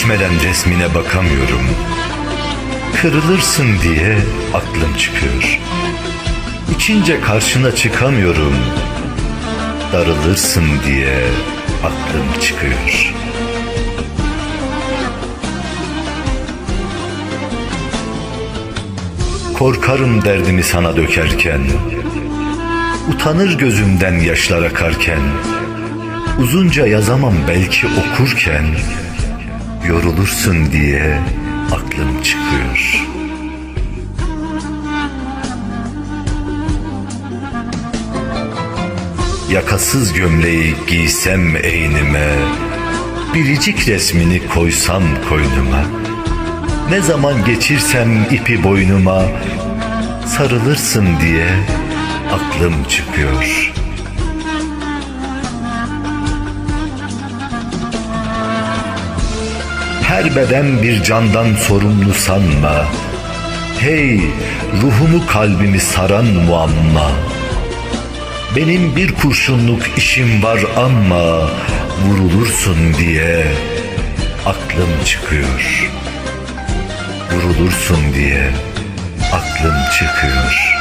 içmeden resmine bakamıyorum. Kırılırsın diye aklım çıkıyor. İçince karşına çıkamıyorum. Darılırsın diye aklım çıkıyor. Korkarım derdimi sana dökerken Utanır gözümden yaşlar akarken Uzunca yazamam belki okurken Yorulursun diye aklım çıkıyor. Yakasız gömleği giysem eynime Biricik resmini koysam koynuma. Ne zaman geçirsem ipi boynuma Sarılırsın diye aklım çıkıyor Her beden bir candan sorumlu sanma Hey ruhumu kalbimi saran muamma benim bir kurşunluk işim var ama vurulursun diye aklım çıkıyor. Vurulursun diye aklım çıkıyor.